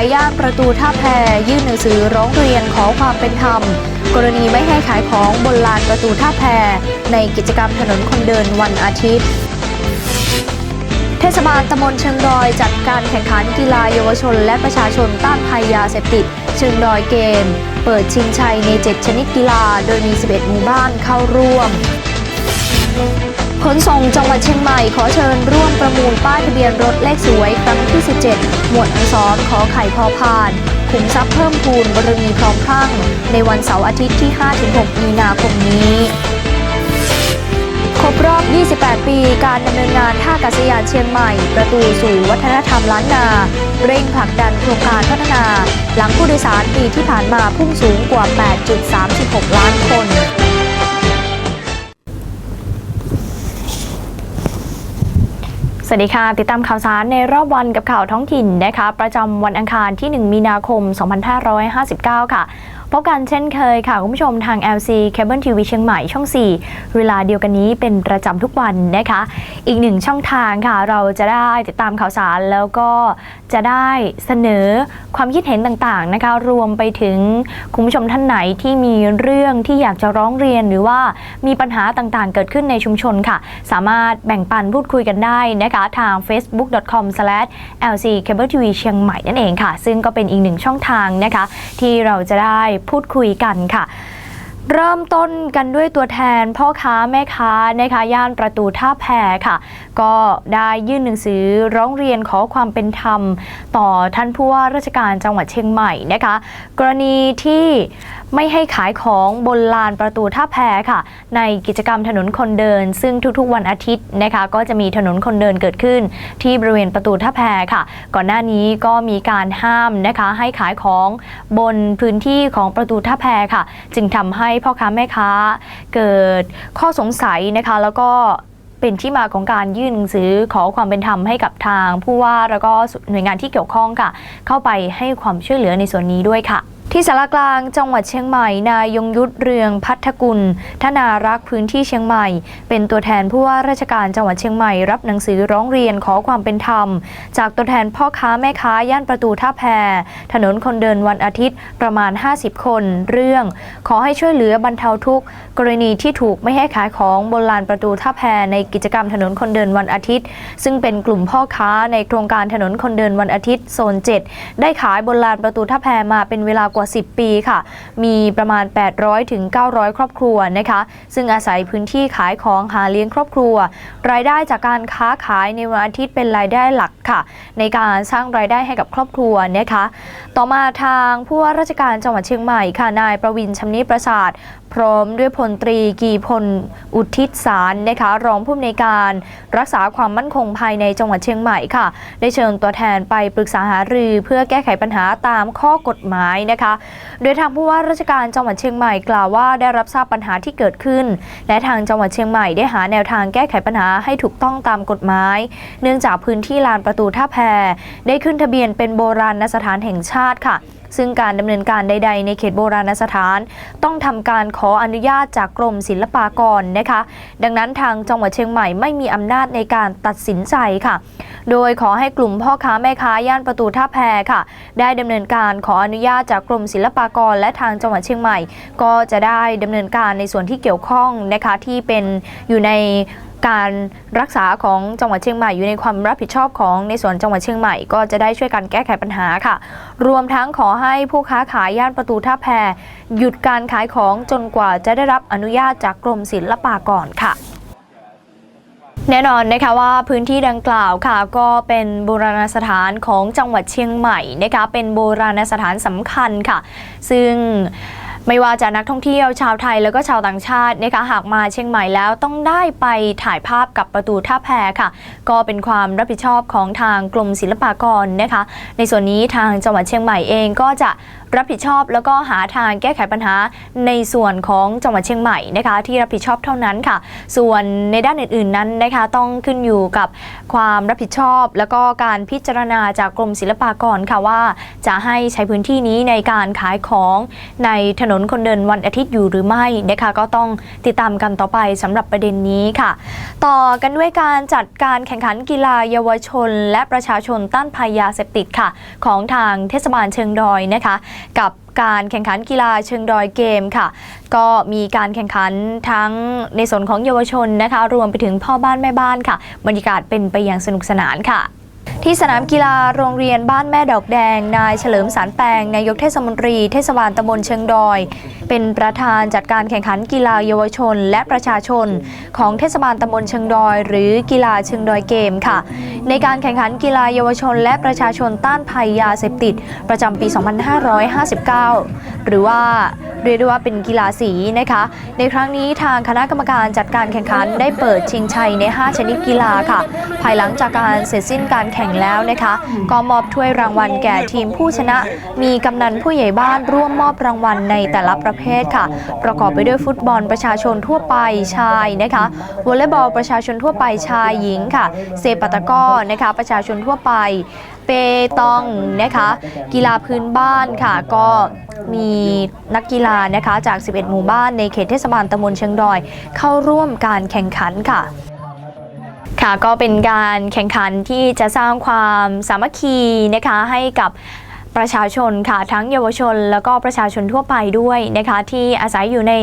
าขายย่านประตูท่าแพยื่นหนังสือร้องเรียนขอความเป็นธรรม กรณีไม่ให้ขายของบนลานประตูท่าแพในกิจกรรมถนนคนเดินวันอาทิตย์เทศบาลตำบลเชิงดอยจัดการแข่งขันกีฬาเยาวชน และประชาชนต้านภัยยาเสพติด เชิงดอยเกม เปิดชิงชัยใน 7 ชนิดกีฬา โดยมี 11 หมู่บ้านเข้าร่วม ขนส่งจังหวัดเชียงใหม่ขอเชิญร่วมประมูลป้ายทะเบียนรถเลขสวยครั้งที่ 17 หมวดอักษรขอไข่พอพานขุมทรัพย์เพิ่มพูนบารมีพร้อมพรั่ง ในวันเสาร์อาทิตย์ที่ 5-6 มีนาคมนี้ ครบรอบ 28 ปี การดำเนินงานท่าอากาศยานเชียงใหม่ ประตูสู่วัฒนธรรมล้านนา เร่งผลักดันโครงการพัฒนา หลังผู้โดยสารปีที่ผ่านมาพุ่งสูงกว่า 8.36 ล้านคน สวัสดีค่ะ ติดตามข่าวสารในรอบวันกับข่าวท้องถิ่นนะคะ ประจำวันอังคารที่ 1 มีนาคม 2559 ค่ะ พบกันเช่นเคยค่ะ คุณผู้ชมทาง LC Cable TV เชียงใหม่ช่อง 4 เวลาเดียวกันนี้เป็นประจำทุกวันนะคะ อีกหนึ่งช่องทางค่ะ เราจะได้ติดตามข่าวสารแล้วก็จะได้เสนอความคิดเห็นต่างๆนะคะ รวมไปถึงคุณผู้ชมท่านไหนที่มีเรื่องที่อยากจะร้องเรียนหรือว่ามีปัญหาต่างๆ เกิดขึ้นในชุมชนค่ะ สามารถแบ่งปันพูดคุยกันได้นะคะทาง facebook.com/lccabletv เชียงใหม่นั่นเองค่ะ ซึ่งก็เป็นอีกหนึ่งช่องทางนะคะ ที่เราจะได้พูดคุยกันค่ะ เริ่มต้นกันด้วยตัวแทนพ่อค้าแม่ค้านะคะย่านประตูท่าแพค่ะ ก็ได้ยื่นหนังสือร้องเรียนขอความเป็นธรรม ต่อท่านผู้ว่าราชการจังหวัดเชียงใหม่นะคะ กรณีที่ ไม่ให้ขายของบนลานประตูท่าแพค่ะ ในกิจกรรมถนนคนเดิน ซึ่งทุกๆวันอาทิตย์นะคะก็จะมีถนนคนเดินเกิดขึ้น ที่บริเวณประตูท่าแพค่ะ ก่อนหน้านี้ก็มีการห้ามนะคะให้ขายของบนพื้นที่ของประตูท่าแพค่ะ จึงทำให้พ่อค้าแม่ค้า เกิดข้อสงสัยนะคะแล้วก็เป็นที่มาของการยื่นหนังสือขอความเป็นธรรมให้กับทางผู้ว่าแล้วก็หน่วยงานที่เกี่ยวข้องค่ะ เข้าไปให้ความช่วยเหลือในส่วนนี้ด้วยค่ะ ที่สารกลางจังหวัดเชียงใหม่ นายยงยุทธเรืองพัฒกุลทนารักษ์พื้นที่เชียงใหม่ เป็นตัวแทนผู้ว่าราชการจังหวัดเชียงใหม่ รับหนังสือร้องเรียนขอความเป็นธรรม จากตัวแทนพ่อค้าแม่ค้าย่านประตูท่าแพ ถนนคนเดินวันอาทิตย์ประมาณ 50 คน เรื่อง ขอให้ช่วยเหลือบรรเทาทุกข์ กรณีที่ถูกไม่ให้ขายของบนลานประตูท่าแพในกิจกรรมถนนคนเดินวันอาทิตย์ ซึ่งเป็นกลุ่มพ่อค้าในโครงการถนนคนเดินวันอาทิตย์โซน 7 ได้ขายบนลานประตูท่าแพมาเป็นเวลากว่าว่า 10 ปีค่ะ มีประมาณ 800ถึง900 ครอบครัวนะคะ ซึ่งอาศัยพื้นที่ขายของหาเลี้ยงครอบครัว รายได้จากการค้าขายในวันอาทิตย์เป็นรายได้หลักค่ะ ในการสร้างรายได้ให้กับครอบครัวนะคะ ต่อมาทางผู้ว่าราชการจังหวัดเชียงใหม่ค่ะนายประวินชำนิประสาทพร้อมด้วยพลตรีกีพลอุทิศสารนะคะรองผู้อำนวยการรักษาความมั่นคงภายในจังหวัดเชียงใหม่ค่ะ ได้เชิญตัวแทนไปปรึกษาหารือ เพื่อแก้ไขปัญหาตามข้อกฎหมายนะคะโดยทางผู้ว่าราชการจังหวัดเชียงใหม่กล่าวว่าได้รับทราบปัญหาที่เกิดขึ้น และทางจังหวัดเชียงใหม่ได้หาแนวทางแก้ไขปัญหาให้ถูกต้องตามกฎหมาย เนื่องจากพื้นที่ลานประตูท่าแพได้ขึ้นทะเบียนเป็นโบราณสถานแห่งชาติค่ะซึ่งการดำเนินการใด ๆ ในเขตโบราณสถาน ต้องทำการขออนุญาตจากกรมศิลปากรนะคะ ดังนั้นทางจังหวัดเชียงใหม่ไม่มีอำนาจในการตัดสินใจค่ะ โดยขอให้กลุ่มพ่อค้าแม่ค้าย่านประตูท่าแพค่ะ ได้ดำเนินการขออนุญาตจากกรมศิลปากรและทางจังหวัดเชียงใหม่ ก็จะได้ดำเนินการในส่วนที่เกี่ยวข้องนะคะที่เป็นอยู่ในการรักษาของจังหวัดเชียงใหม่อยู่ในความรับผิดชอบของในส่วนจังหวัดเชียงใหม่ก็จะได้ช่วยกันแก้ไขปัญหาค่ะ รวมทั้งขอให้ผู้ค้าขายย่านประตูท่าแพหยุดการขายของจนกว่าจะได้รับอนุญาตจากกรมศิลปากรค่ะ แน่นอนนะคะว่าพื้นที่ดังกล่าวค่ะก็เป็นโบราณสถานของจังหวัดเชียงใหม่นะคะเป็นโบราณสถานสำคัญค่ะ ซึ่งไม่ว่าจะนักท่องเที่ยวชาวไทยแล้วก็ชาวต่างชาตินะคะหากมาเชียงใหม่แล้วต้องได้ไปถ่ายภาพกับประตูท่าแพค่ะ ก็เป็นความรับผิดชอบของทางกรมศิลปากรนะคะ ในส่วนนี้ทางจังหวัดเชียงใหม่เองก็จะ รับผิดชอบแล้วก็หาทางแก้ไขปัญหาในส่วนของจังหวัดเชียงใหม่นะคะที่รับผิดชอบเท่านั้นค่ะ ส่วนในด้านอื่นๆนั้นนะคะต้องขึ้นอยู่กับความรับผิดชอบ แล้วก็การพิจารณาจากกรมศิลปากรค่ะว่า จะให้ใช้พื้นที่นี้ในการขายของในถนนคนเดินวันอาทิตย์อยู่หรือไม่นะคะก็ต้องติดตามกันต่อไปสำหรับประเด็นนี้ค่ะ ต่อกันด้วยการจัดการแข่งขันกีฬาเยาวชน และประชาชนต้านภัยยาเสพติดค่ะ ของทางเทศบาลเชิงดอยนะคะกับการแข่งขันกีฬาเชิงดอยเกมค่ะ ก็มีการแข่งขันทั้งในส่วนของเยาวชนนะคะ รวมไปถึงพ่อบ้านแม่บ้านค่ะ บรรยากาศเป็นไปอย่างสนุกสนานค่ะที่สนามกีฬาโรงเรียนบ้านแม่ดอกแดง นายเฉลิมสารแปลงนายกเทศมนตรีเทศบาลตำบลเชียงดอย เป็นประธานจัดการแข่งขันกีฬาเยาวชน และประชาชน ของเทศบาลตำบลเชียงดอย หรือกีฬาเชียงดอยเกมค่ะ ในการแข่งขันกีฬาเยาวชน และประชาชนต้านภัยยาเสพติด ประจำปี 2559 หรือว่าเรียกได้ว่าเป็นกีฬาสีนะคะ ในครั้งนี้ทางคณะกรรมการจัดการแข่งขันได้เปิดชิงชัยใน 5 ชนิดกีฬาค่ะ ภายหลังจากการเสร็จสิ้นการแข่งแล้วนะคะ ก็มอบถ้วยรางวัลแก่ทีมผู้ชนะ มีกำนันผู้ใหญ่บ้านร่วมมอบรางวัลในแต่ละประเภทค่ะ ประกอบไปด้วยฟุตบอลประชาชนทั่วไปชายนะคะวอลเลย์บอลประชาชนทั่วไปชายหญิงค่ะ เซปตะก้อนะคะประชาชนทั่วไปเปตองนะคะกีฬาพื้นบ้านค่ะ ก็มีนักกีฬานะคะจาก 11 หมู่บ้านในเขตเทศบาลตำบลเชียงดอย เข้าร่วมการแข่งขันค่ะ ค่ะก็เป็นการแข่งขันที่จะสร้างความสามัคคีนะคะให้กับประชาชนค่ะทั้งเยาวชน แล้วก็ประชาชนทั่วไปด้วยนะคะ ที่อาศัยอยู่ใน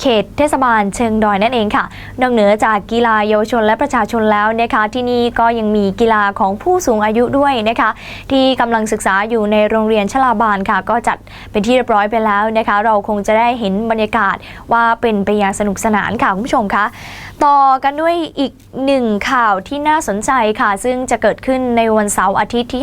เขตเทศบาลเชิงดอยนั่นเองค่ะ นอกเหนือจากกีฬาเยาวชนและประชาชนแล้วนะคะที่นี่ก็ยังมีกีฬาของผู้สูงอายุด้วยนะคะ ที่กำลังศึกษาอยู่ในโรงเรียนชลาบานค่ะ ก็จัดเป็นที่เรียบร้อยไปแล้วนะคะ เราคงจะได้เห็นบรรยากาศว่าเป็นไปอย่างสนุกสนานค่ะคุณผู้ชมคะ ต่อกันด้วยอีกหนึ่งข่าวที่น่าสนใจค่ะ ซึ่งจะเกิดขึ้นในวันเสาร์อาทิตย์ที่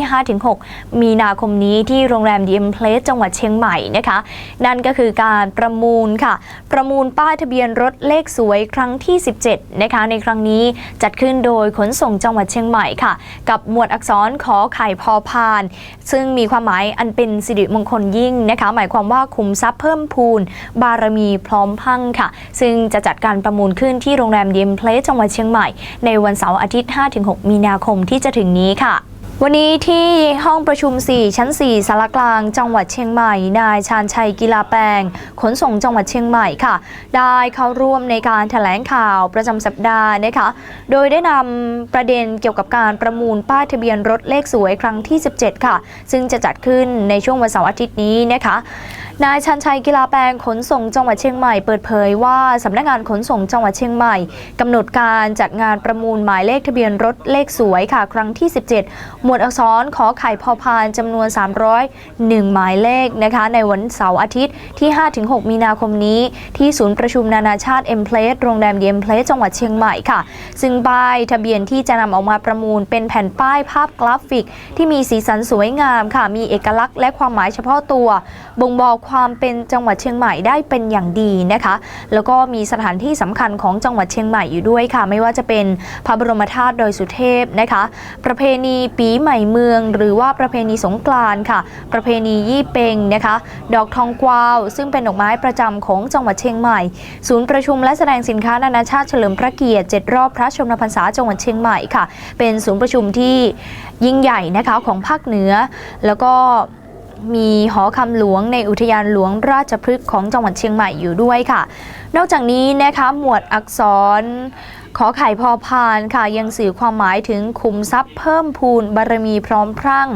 5-6 มีนาคมนี้ที่โรงแรมดีเอ็มเพลสจังหวัดเชียงใหม่นะคะ นั่นก็คือการประมูลค่ะ ประมูลป้ายทะเบียนรถเลขสวยครั้งที่ 17 นะคะ ในครั้งนี้จัดขึ้นโดยขนส่งจังหวัดเชียงใหม่ค่ะ กับหมวดอักษรขอไข่พอพาน ซึ่งมีความหมายอันเป็นสิริมงคลยิ่งนะคะ หมายความว่าคุมทรัพย์เพิ่มพูน บารมีพร้อมพังค่ะ ซึ่งจะจัดการประมูลขึ้นที่โรงแรมเดียมเพลสจังหวัดเชียงใหม่ ในวันเสาร์อาทิตย์ 5-6 มีนาคมที่จะถึงนี้ค่ะวันนี้ที่ห้องประชุม 4 ชั้น 4สารกลาง จังหวัดเชียงใหม่ นายชาญชัยกีฬาแปลง ขนส่งจังหวัดเชียงใหม่ค่ะ ได้เข้าร่วมในการแถลงข่าวประจำสัปดาห์นะคะ โดยได้นำประเด็นเกี่ยวกับการประมูลป้ายทะเบียนรถเลขสวยครั้งที่ 17 ค่ะ ซึ่งจะจัดขึ้นในช่วงวันเสาร์อาทิตย์นี้นะคะ นายชันชัยกีฬาแปลงขนส่งจังหวัดเชียงใหม่เปิดเผยว่าสำนักงานขนส่งจังหวัดเชียงใหม่กำหนดการจัดงานประมูลหมายเลขทะเบียนรถเลขสวยค่ะ ครั้งที่ 17 หมวดอักษรขอไข่พอพานจำนวน 301 หมายเลขนะคะในวันเสาร์อาทิตย์ที่ 5-6 มีนาคมนี้ที่ศูนย์ประชุมนานาชาติเอ็มเพลสโรงแรมเดียมเพลสจังหวัดเชียงใหม่ค่ะ ซึ่งป้ายทะเบียนที่จะนำออกมาประมูลเป็นแผ่นป้ายภาพกราฟิก ที่มีสีสันสวยงามค่ะมีเอกลักษณ์และความหมายเฉพาะตัวบ่งบอกความเป็นจังหวัดเชียงใหม่ได้เป็นอย่างดีนะคะ แล้วก็มีสถานที่สำคัญของจังหวัดเชียงใหม่อยู่ด้วยค่ะ ไม่ว่าจะเป็นพระบรมธาตุดอยสุเทพนะคะ ประเพณีปีใหม่เมือง หรือว่าประเพณีสงกรานต์ค่ะ ประเพณียี่เปงนะคะ ดอกทองกวาว ซึ่งเป็นดอกไม้ประจำของจังหวัดเชียงใหม่ ศูนย์ประชุมและแสดงสินค้านานาชาติเฉลิมพระเกียรติ 7 รอบพระชนมพรรษาจังหวัดเชียงใหม่ค่ะ เป็นศูนย์ประชุมที่ยิ่งใหญ่นะคะของภาคเหนือ แล้วก็ มีหอคำหลวงในอุทยานหลวงราชพฤกษ์ของจังหวัดเชียงใหม่อยู่ด้วยค่ะ นอกจากนี้นะคะหมวดอักษร ขอไข่พอพานค่ะยังสื่อความหมายถึงคุมทรัพย์เพิ่มพูนบารมีพร้อมพรั่ง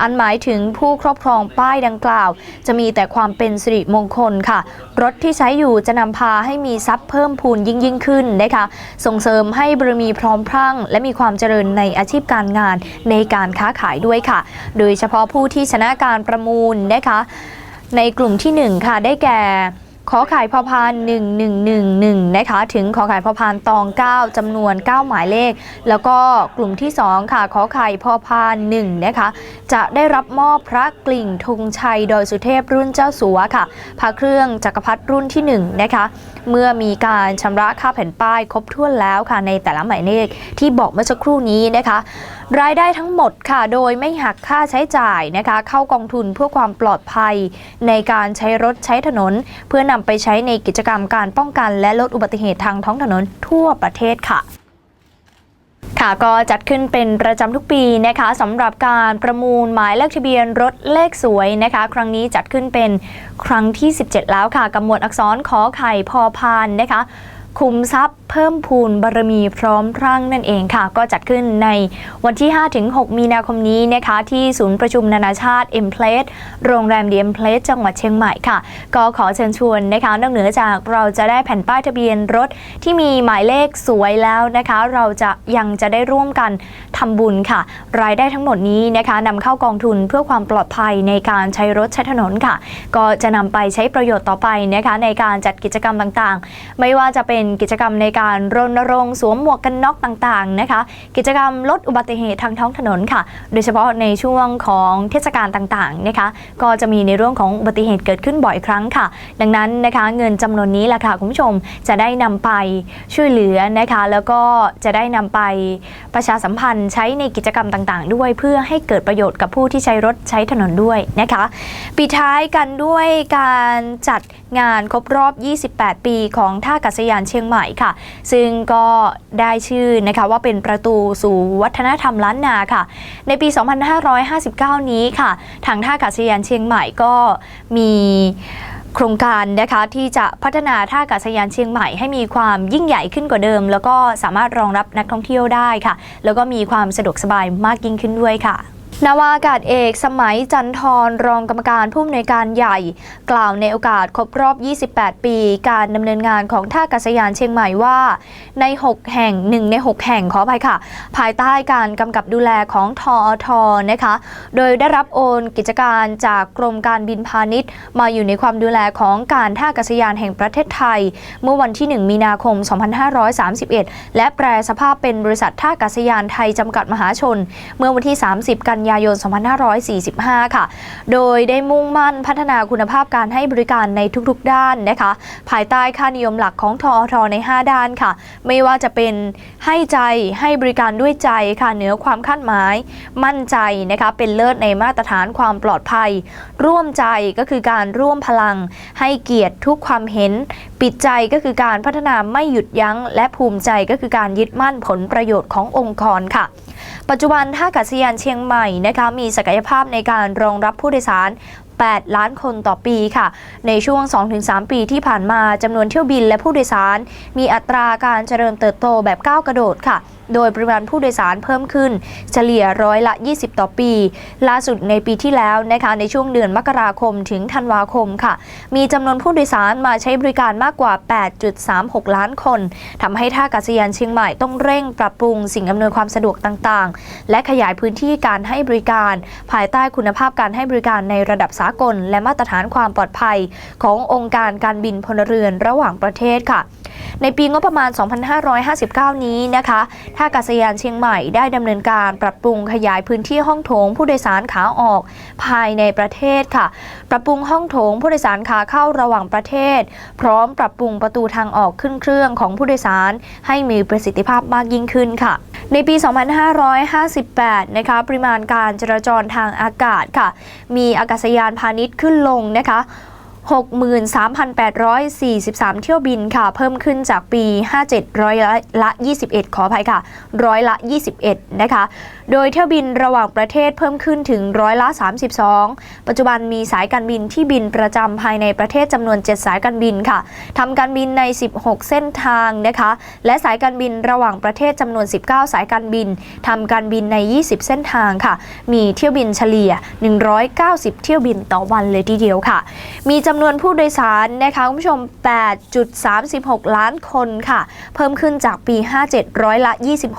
อันหมายถึงผู้ครอบครองป้ายดังกล่าว จะมีแต่ความเป็นสิริมงคลค่ะ รถที่ใช้อยู่จะนำพาให้มีทรัพย์เพิ่มพูนยิ่งยิ่งขึ้นนะคะส่งเสริมให้บารมีพร้อมพรั่ง และมีความเจริญในอาชีพการงานในการค้าขายด้วยค่ะ โดยเฉพาะผู้ที่ชนะการประมูลนะคะในกลุ่มที่หนึ่งค่ะ ได้แก่ ขอไข่พอพาน1111นะคะถึงขอไข่พอพานตอง 9จำนวน 9 หมายเลข แล้วก็กลุ่มที่ 2 ค่ะขอไข่พอพาน1นะคะจะได้รับมอบพระกลิ่งธงชัยโดยสุเทพรุ่นเจ้าสัวค่ะพระเครื่องจักรพรรดิรุ่นที่1นะคะเมื่อมีการชำระค่าแผ่นป้ายครบถ้วนแล้วค่ะในแต่ละหมายเลขที่บอกเมื่อสักครู่นี้นะคะ รายได้ทั้งหมดค่ะ โดยไม่หักค่าใช้จ่ายนะคะ เข้ากองทุนเพื่อความปลอดภัย ในการใช้รถใช้ถนน เพื่อนำไปใช้ในกิจกรรมการป้องกัน และลดอุบัติเหตุทางท้องถนนทั่วประเทศค่ะ ค่ะก็จัดขึ้นเป็นประจำทุกปีนะคะสำหรับการประมูลหมายเลขทะเบียนรถเลขสวยนะคะ ครั้งนี้จัดขึ้นเป็นครั้งที่ 17 แล้วค่ะกำหมวดอักษรขอไข่พอพานนะคะ คุมทรัพย์เพิ่มพูนบารมีพร้อมร่างนั่นเองค่ะ ก็จัดขึ้นในวันที่ 5-6 มีนาคมนี้นะคะที่ศูนย์ประชุมนานาชาติ M Place โรงแรม The M Place จังหวัดเชียงใหม่ค่ะ ก็ขอเชิญชวนนะคะนอกเหนือจากเราจะได้แผ่นป้ายทะเบียนรถที่มีหมายเลขสวยแล้วนะคะ เราจะยังจะได้ร่วมกันทำบุญค่ะ รายได้ทั้งหมดนี้นะคะนำเข้ากองทุนเพื่อความปลอดภัยในการใช้รถใช้ถนนค่ะ ก็จะนำไปใช้ประโยชน์ต่อไปนะคะในการจัดกิจกรรมต่างๆ ไม่ว่าจะเป็นกิจกรรมในการรณรงค์สวมหมวกกันน็อกต่างๆนะคะ กิจกรรมลดอุบัติเหตุทางท้องถนนค่ะ โดยเฉพาะในช่วงของเทศกาลต่างๆนะคะ ก็จะมีในเรื่องของอุบัติเหตุเกิดขึ้นบ่อยครั้งค่ะ ดังนั้นนะคะเงินจำนวนนี้แหละค่ะคุณผู้ชมจะได้นำไปช่วยเหลือนะคะ แล้วก็จะได้นำไปประชาสัมพันธ์ใช้ในกิจกรรมต่างๆ ด้วยเพื่อให้เกิดประโยชน์กับผู้ที่ใช้รถใช้ถนนด้วยนะคะปิดท้ายกันด้วยการจัดงานครบรอบ 28 ปีของท่าอากาศยานเชียงใหม่ค่ะ ซึ่งก็ได้ชื่อนะคะว่าเป็นประตูสู่วัฒนธรรมล้านนาค่ะ ในปี 2559 นี้ค่ะ ทางท่าอากาศยานเชียงใหม่ก็มีโครงการนะคะที่จะพัฒนาท่าอากาศยานเชียงใหม่ให้มีความยิ่งใหญ่ขึ้นกว่าเดิม แล้วก็สามารถรองรับนักท่องเที่ยวได้ค่ะ แล้วก็มีความสะดวกสบายมากยิ่งขึ้นด้วยค่ะ นาวาอากาศเอกสมัยจันทรรองกรรมการผู้อำนวยการใหญ่ กล่าวในโอกาสครบรอบ 28 ปี การดำเนินงานของท่าอากาศยานเชียงใหม่ว่า ใน 6 แห่ง 1 ใน 6 แห่งขออภัยค่ะ ภายใต้การกำกับดูแลของทอทนะคะ โดยได้รับโอนกิจการจากกรมการบินพาณิชย์ มาอยู่ในความดูแลของการท่าอากาศยานแห่งประเทศไทย เมื่อวันที่ 1 มีนาคม 2531 และแปลสภาพเป็นบริษัทท่าอากาศยานไทยจำกัดมหาชน เมื่อวันที่ 30 กันยายน 2545 ค่ะ โดยได้มุ่งมั่นพัฒนาคุณภาพการให้บริการในทุกๆด้านนะคะ ภายใต้ค่านิยมหลักของทอทใน 5 ด้านค่ะ ไม่ว่าจะเป็นให้ใจให้บริการด้วยใจค่ะเหนือความคาดหมาย มั่นใจนะคะเป็นเลิศในมาตรฐานความปลอดภัย ร่วมใจก็คือการร่วมพลัง ให้เกียรติทุกความเห็น ปิดใจก็คือการพัฒนาไม่หยุดยั้ง และภูมิใจก็คือการยึดมั่นผลประโยชน์ขององค์กรค่ะ ปัจจุบันท่าอากาศยานเชียงใหม่นะคะมีศักยภาพในการรองรับผู้โดยสาร 8 ล้านคนต่อปีค่ะ ในช่วง 2-3 ปีที่ผ่านมาจำนวนเที่ยวบินและผู้โดยสาร มีอัตราการเจริญเติบโตแบบก้าวกระโดดค่ะโดยปริมาณผู้โดยสารเพิ่มขึ้น เฉลี่ยร้อยละ 20 ต่อปี ล่าสุดในปีที่แล้วนะคะในช่วงเดือนมกราคมถึงธันวาคมค่ะ มีจำนวนผู้โดยสารมาใช้บริการมากกว่า 8.36 ล้านคนทำให้ท่าอากาศยานเชียงใหม่ต้องเร่งปรับปรุงสิ่งอำนวยความสะดวกต่างๆ และขยายพื้นที่การให้บริการ ภายใต้คุณภาพการให้บริการในระดับสากล และมาตรฐานความปลอดภัยขององค์การการบินพลเรือนระหว่างประเทศค่ะ ในปีงบประมาณ 2559 นี้นะคะท่าอากาศยานเชียงใหม่ได้ดำเนินการปรับปรุงขยายพื้นที่ห้องโถงผู้โดยสารขาออกภายในประเทศค่ะ ปรับปรุงห้องโถงผู้โดยสารขาเข้าระหว่างประเทศ พร้อมปรับปรุงประตูทางออกขึ้นเครื่องของผู้โดยสาร ให้มีประสิทธิภาพมากยิ่งขึ้นค่ะ ในปี 2558 นะคะปริมาณการจราจรทางอากาศค่ะ มีอากาศยานพาณิชย์ขึ้นลงนะคะ 63,843 เที่ยวบินค่ะ เพิ่มขึ้นจากปี 57 ร้อยละ 21 ขออภัยค่ะ ร้อยละ 21 นะคะ โดยเที่ยวบินระหว่างประเทศเพิ่มขึ้นถึงร้อยละ 32 ปัจจุบันมีสายการบินที่บินประจำภายในประเทศจำนวน 7 สายการบินค่ะทำการบินใน 16 เส้นทางนะคะ และสายการบินระหว่างประเทศจำนวน 19 สายการบินทำการบินใน 20 เส้นทางค่ะ มีเที่ยวบินเฉลี่ย 190 เที่ยวบินต่อวันเลยทีเดียวค่ะ มีจำนวนผู้โดยสารนะคะคุณผู้ชม 8.36 ล้านคนค่ะ เพิ่มขึ้นจากปี 57 ร้อยละ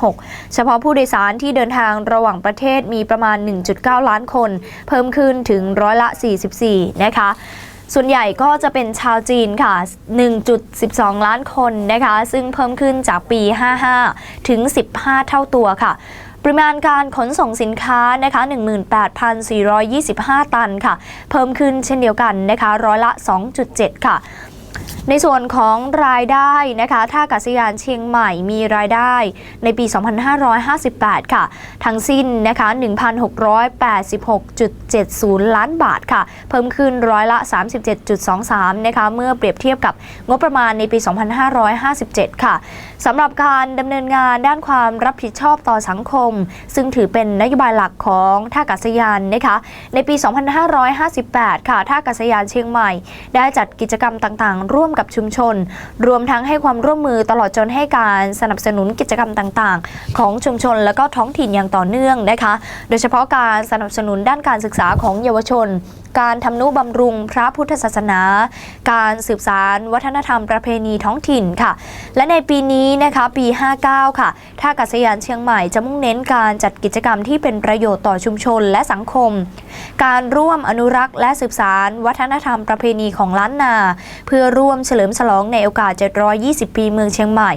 26 เฉพาะผู้โดยสารที่เดินทางระหว่างประเทศมีประมาณ 1.9 ล้านคน เพิ่มขึ้นถึงร้อยละ 44 นะคะส่วนใหญ่ก็จะเป็นชาวจีนค่ะ 1.12 ล้านคนนะคะ ซึ่งเพิ่มขึ้นจากปี 55 ถึง 15 เท่าตัวค่ะ ปริมาณการขนส่งสินค้านะคะ18,425 ตันค่ะ เพิ่มขึ้นเช่นเดียวกันนะคะร้อยละ 2.7 ค่ะ ในส่วนของรายได้นะคะท่าอากาศยานเชียงใหม่มีรายได้ในปี 2558 ค่ะ ทั้งสิ้นนะคะ 1,686.70 ล้านบาทค่ะ เพิ่มขึ้นร้อยละ 37.23 นะคะ เมื่อเปรียบเทียบกับงบประมาณในปี 2557 ค่ะสำหรับการดำเนินงานด้านความรับผิดชอบต่อสังคม ซึ่งถือเป็นนโยบายหลักของท่าอากาศยานนะคะ ในปี 2558 ค่ะท่าอากาศยานเชียงใหม่ ได้จัดกิจกรรมต่างๆร่วมกับชุมชน รวมทั้งให้ความร่วมมือตลอดจนให้การสนับสนุนกิจกรรมต่าง ๆ ของชุมชนและก็ท้องถิ่นอย่างต่อเนื่องนะคะ โดยเฉพาะการสนับสนุนด้านการศึกษาของเยาวชนการทำนุบำรุงพระพุทธศาสนา การสืบสารวัฒนธรรมประเพณีท้องถิ่นค่ะ และในปีนี้นะคะปี 59 ค่ะท่าอากาศยานเชียงใหม่จะมุ่งเน้นการจัดกิจกรรมที่เป็นประโยชน์ต่อชุมชนและสังคม การร่วมอนุรักษ์และสืบสารวัฒนธรรมประเพณีของล้านนา เพื่อร่วมเฉลิมฉลองในโอกาส 720 ปีเมืองเชียงใหม่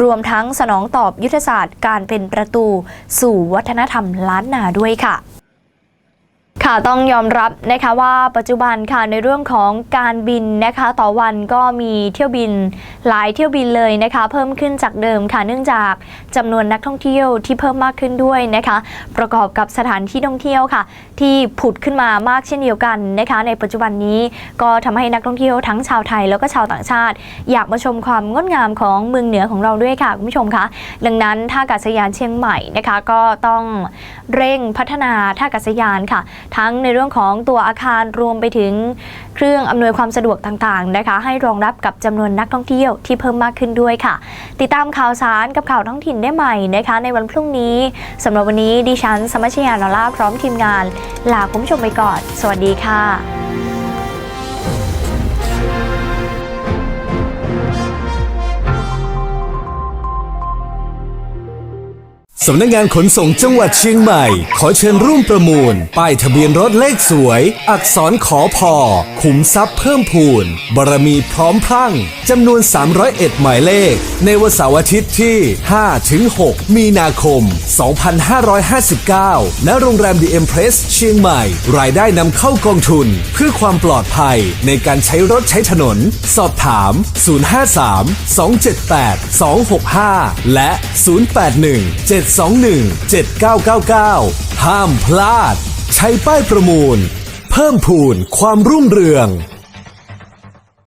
รวมทั้งสนองตอบยุทธศาสตร์การเป็นประตู สู่วัฒนธรรมล้านนาด้วยค่ะ ค่ะต้องยอมรับนะคะว่าปัจจุบันค่ะในเรื่องของการบินนะคะต่อวันก็มีเที่ยวบินหลายเที่ยวบินเลยนะคะเพิ่มขึ้นจากเดิมค่ะเนื่องจากจำนวนนักท่องเที่ยวที่เพิ่มมากขึ้นด้วยนะคะประกอบกับสถานที่ท่องเที่ยวค่ะ ที่ผุดขึ้นมามากเช่นเดียวกันนะคะในปัจจุบันนี้ก็ทำให้นักท่องเที่ยวทั้งชาวไทยแล้วก็ชาวต่างชาติ อยากมาชมความงดงามของเมืองเหนือของเราด้วยค่ะคุณผู้ชมคะดังนั้นท่าอากาศยานเชียงใหม่นะคะก็ต้องเร่งพัฒนาท่าอากาศยานค่ะทั้งในเรื่องของตัวอาคารรวมไปถึงเครื่องอำนวยความสะดวกต่างๆนะคะ ให้รองรับกับจำนวนนักท่องเที่ยวที่เพิ่มมากขึ้นด้วยค่ะ ติดตามข่าวสารกับข่าวท้องถิ่นได้ใหม่นะคะ ในวันพรุ่งนี้สำหรับวันนี้ดิฉันสมัชยานาลาพร้อมทีมงานลาคุณผู้ชมไปก่อน สวัสดีค่ะ สำนักงานขนส่งจังหวัดเชียงใหม่ ขอเชิญร่วมประมูล ป้ายทะเบียนรถเลขสวย อักษรขอพอขุมทรัพย์เพิ่มพูนบารมีพร้อมพรั่งจำนวน 301 หมายเลข ในวันเสาร์อาทิตย์ที่ 5-6 มีนาคม 2559 ณ โรงแรม The Empress เชียงใหม่ รายได้นำเข้ากองทุน เพื่อความปลอดภัยในการใช้รถใช้ถนน สอบถาม 053 278 265 และ 081 7 7999 ห้ามพลาด ใช้ป้ายประมูล เพิ่มพูนความรุ่งเรือง